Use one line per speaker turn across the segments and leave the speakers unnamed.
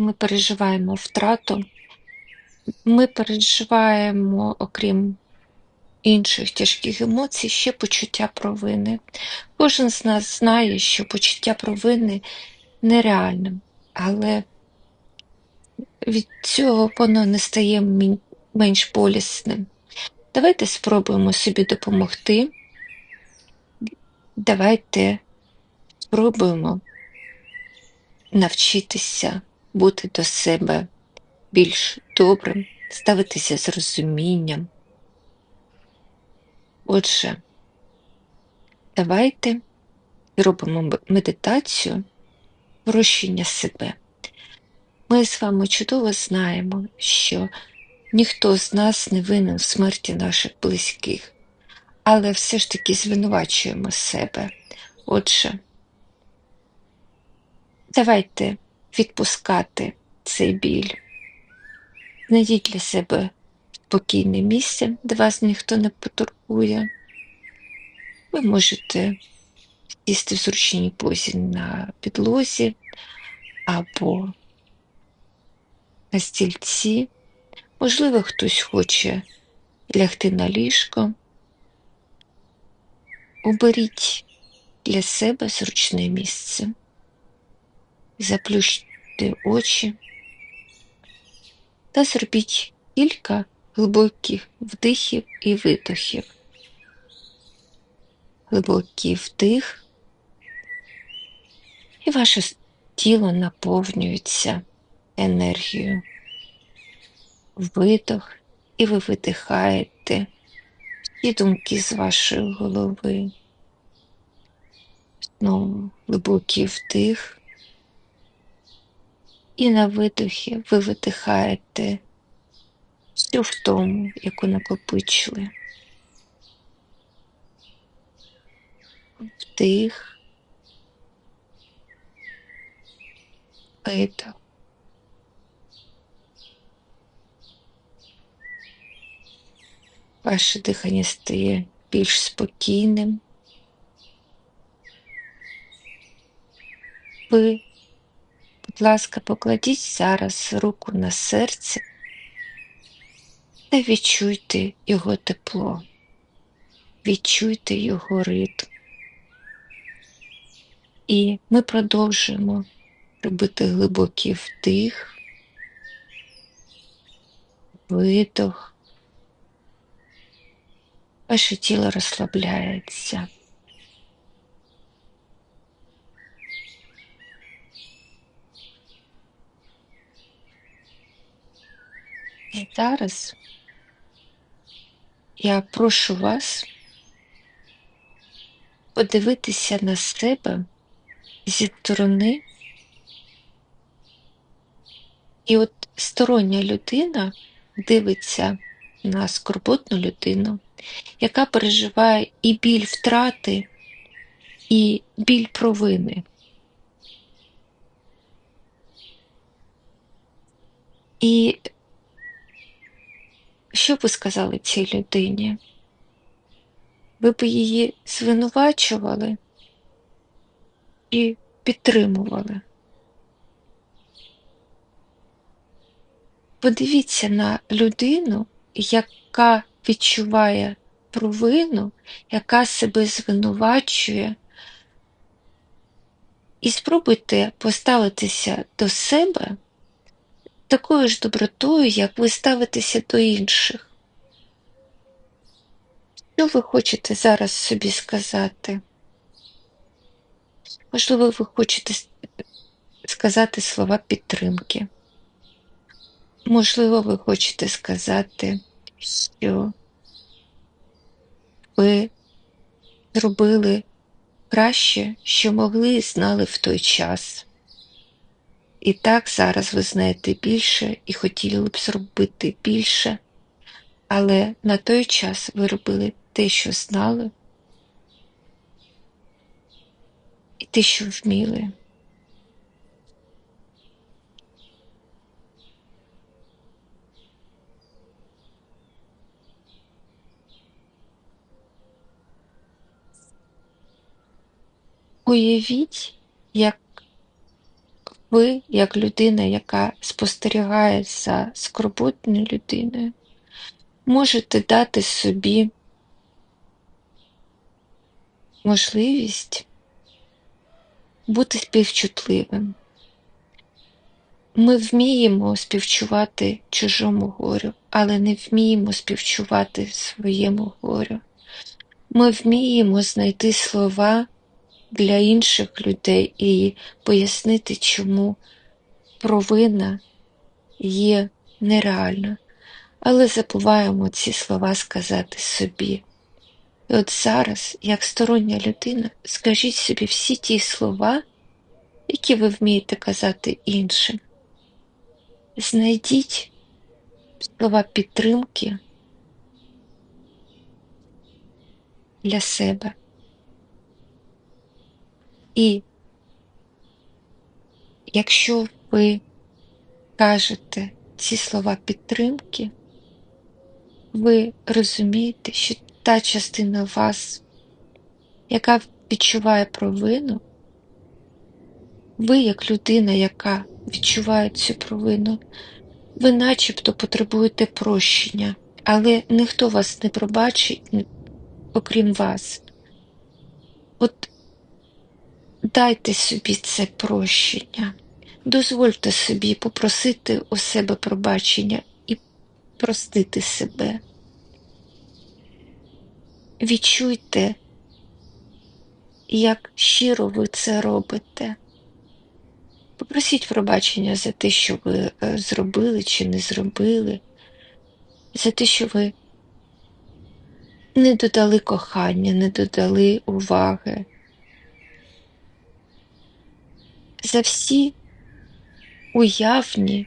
ми переживаємо втрату, ми переживаємо, окрім інших тяжких емоцій, ще почуття провини. Кожен з нас знає, що почуття провини нереальне, але від цього воно не стає менш болісним. Давайте спробуємо собі допомогти. Давайте спробуємо навчитися бути до себе більш добрим, ставитися з розумінням. Отже, давайте робимо медитацію прощення себе. Ми з вами чудово знаємо, що ніхто з нас не винен в смерті наших близьких, але все ж таки звинувачуємо себе. Отже, давайте відпускати цей біль. Знайдіть для себе спокійне місце, де вас ніхто не потурбує. Ви можете сісти в зручній позі на підлозі або на стільці. Можливо, хтось хоче лягти на ліжко. Оберіть для себе зручне місце, заплющте очі та зробіть кілька глибоких вдихів і видохів. Глибокий вдих, і ваше тіло наповнюється енергією. Видох, і ви видихаєте всі думки з вашої голови. Знову глибокий вдих. І на видохі ви видихаєте всю втому, яку накопичили. Вдих. Видох. Ваше дихання стає більш спокійним. Ви, будь ласка, покладіть зараз руку на серце та відчуйте його тепло, відчуйте його ритм. І ми продовжуємо робити глибокий вдих, видох. Ваше тіло розслабляється. І зараз я прошу вас подивитися на себе зі сторони, і от стороння людина дивиться на скорботну людину, яка переживає і біль втрати, і біль провини. І що ви сказали цій людині? Ви б її звинувачували і підтримували. Подивіться на людину, яка відчуває провину, яка себе звинувачує, і спробуйте поставитися до себе такою ж добротою, як ви ставитеся до інших. Що ви хочете зараз собі сказати? Можливо, ви хочете сказати слова підтримки. Можливо, ви хочете сказати, що ви зробили краще, що могли і знали в той час. І так зараз ви знаєте більше і хотіли б зробити більше, але на той час ви робили те, що знали, і те, що вміли. Уявіть, як ви, як людина, яка спостерігає за скорботною людиною, можете дати собі можливість бути співчутливим. Ми вміємо співчувати чужому горю, але не вміємо співчувати своєму горю. Ми вміємо знайти слова для інших людей і пояснити, чому провина є нереальна, але забуваємо ці слова сказати собі. І от зараз, як стороння людина, скажіть собі всі ті слова, які ви вмієте казати іншим. Знайдіть слова підтримки для себе. І якщо ви кажете ці слова підтримки, ви розумієте, що та частина вас, яка відчуває провину, ви, як людина, яка відчуває цю провину, ви начебто потребуєте прощення, але ніхто вас не пробачить, окрім вас. От дайте собі це прощення, дозвольте собі попросити у себе пробачення і простити себе. Відчуйте, як щиро ви це робите. Попросіть пробачення за те, що ви е, зробили чи не зробили, за те, що ви не додали кохання, не додали уваги. За всі уявні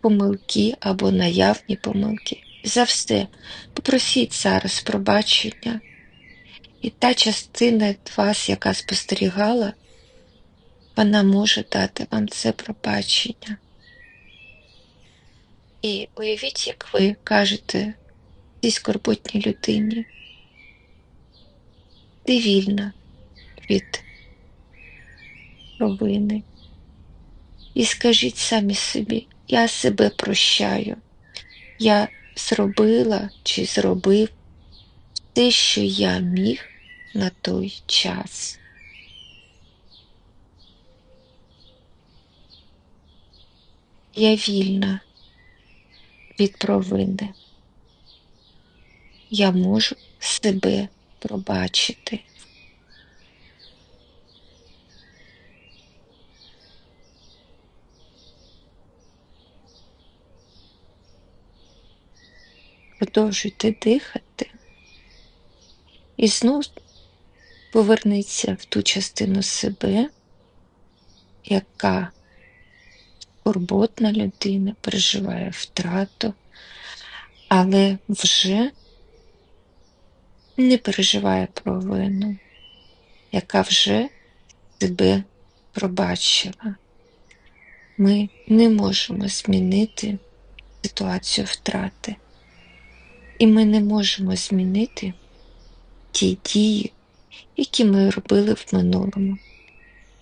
помилки або наявні помилки. За все попросіть зараз пробачення, і та частина вас, яка спостерігала, вона може дати вам це пробачення. І уявіть, як ви кажете цій скорботній людині, ти вільна від провини. І скажіть самі собі, я себе прощаю, я зробила чи зробив те, що я міг на той час. Я вільна від провини. Я можу себе пробачити. Продовжуйте дихати і знов поверніться в ту частину себе, яка скорботна людина переживає втрату, але вже не переживає провину, яка вже себе пробачила. Ми не можемо змінити ситуацію втрати, і ми не можемо змінити ті дії, які ми робили в минулому.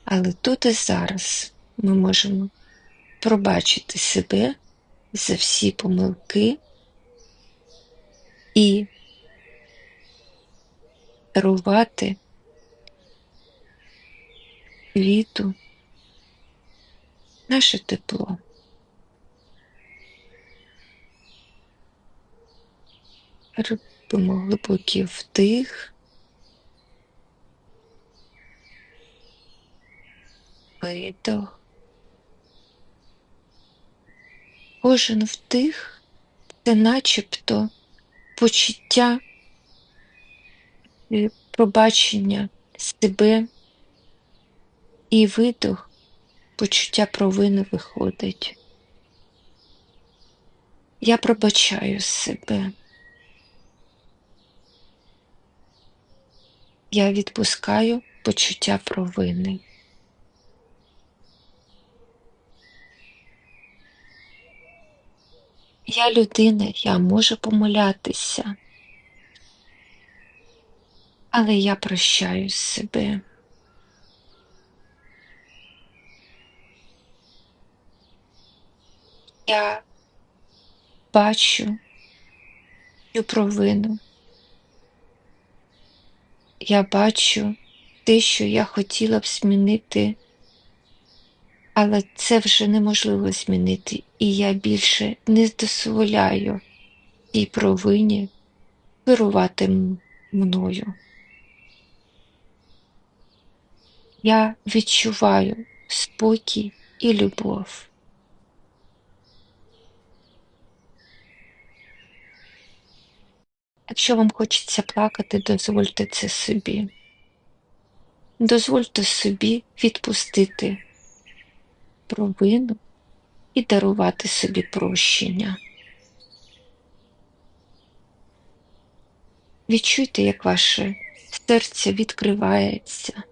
Але тут і зараз ми можемо пробачити себе за всі помилки і дарувати квіту наше тепло. Робимо глибокий вдих. Видох. Кожен вдих це начебто почуття пробачення себе і видох, почуття провини виходить. Я пробачаю себе. я відпускаю почуття провини. Я людина, я можу помилятися, але я прощаю себе. Я бачу цю провину. Я бачу те, що я хотіла б змінити, але це вже неможливо змінити, і я більше не дозволяю цій провині керувати мною. Я відчуваю спокій і любов. Якщо вам хочеться плакати, дозвольте це собі. Дозвольте собі відпустити провину і дарувати собі прощення. Відчуйте, як ваше серце відкривається.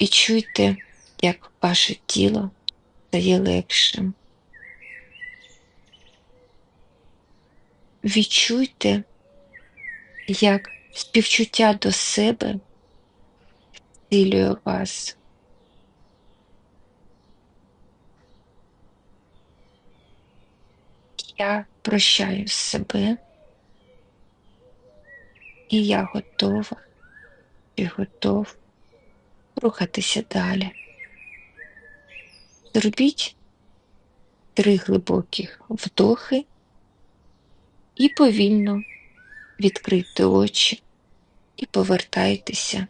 Відчуйте, як ваше тіло стає легшим. Відчуйте, як співчуття до себе зцілює вас. Я прощаю себе, і я готова і готов рухатися далі. Зробіть три глибоких вдохи і повільно відкрийте очі і повертайтеся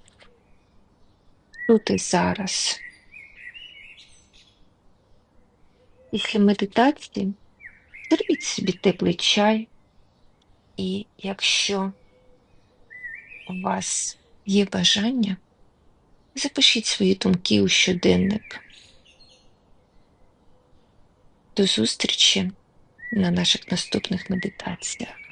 тут і зараз. Після медитації зробіть собі теплий чай, і якщо у вас є бажання, запишіть свої думки у щоденник. До зустрічі на наших наступних медитаціях.